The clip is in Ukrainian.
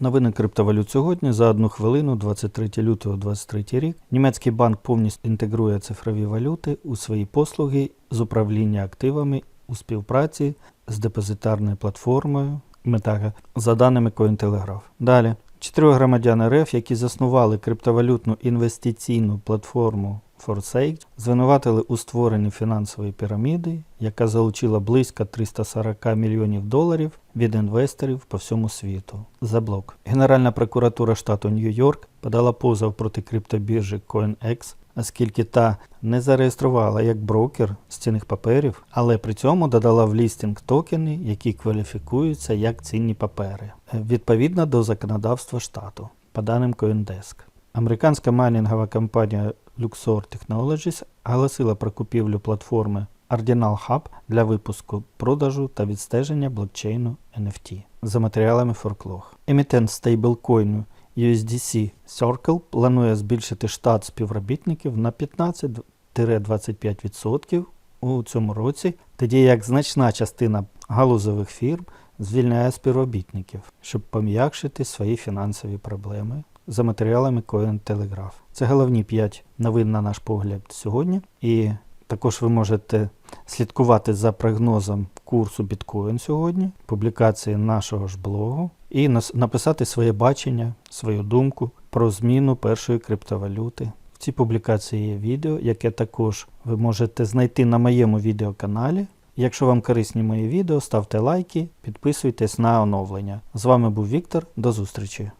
Новини криптовалют сьогодні за одну хвилину, 23 лютого 2023 рік. Німецький банк повністю інтегрує цифрові валюти у свої послуги з управління активами у співпраці з депозитарною платформою Метага за даними Cointelegraph. Далі. Чотири громадяни РФ, які заснували криптовалютну інвестиційну платформу Forsage, звинуватили у створенні фінансової піраміди, яка залучила близько 340 мільйонів доларів від інвесторів по всьому світу. За блок. Генеральна прокуратура штату Нью-Йорк подала позов проти криптобіржі CoinEx, оскільки та не зареєструвала як брокер з цінних паперів, але при цьому додала в лістинг токени, які кваліфікуються як цінні папери, відповідно до законодавства штату, по даним CoinDesk. Американська майнінгова компанія Luxor Technologies оголосила про купівлю платформи Ardinal Hub для випуску, продажу та відстеження блокчейну NFT за матеріалами Forklog. Емітент стейблкоїну USDC Circle планує збільшити штат співробітників на 15-25% у цьому році, тоді як значна частина галузових фірм звільняє співробітників, щоб пом'якшити свої фінансові проблеми за матеріалами Cointelegraph. Це головні 5 новин на наш погляд сьогодні. І також ви можете слідкувати за прогнозом курсу біткоін сьогодні, публікації нашого ж блогу, і написати своє бачення, свою думку про зміну першої криптовалюти. В цій публікації є відео, яке також ви можете знайти на моєму відеоканалі. Якщо вам корисні мої відео, ставте лайки, підписуйтесь на оновлення. З вами був Віктор. До зустрічі!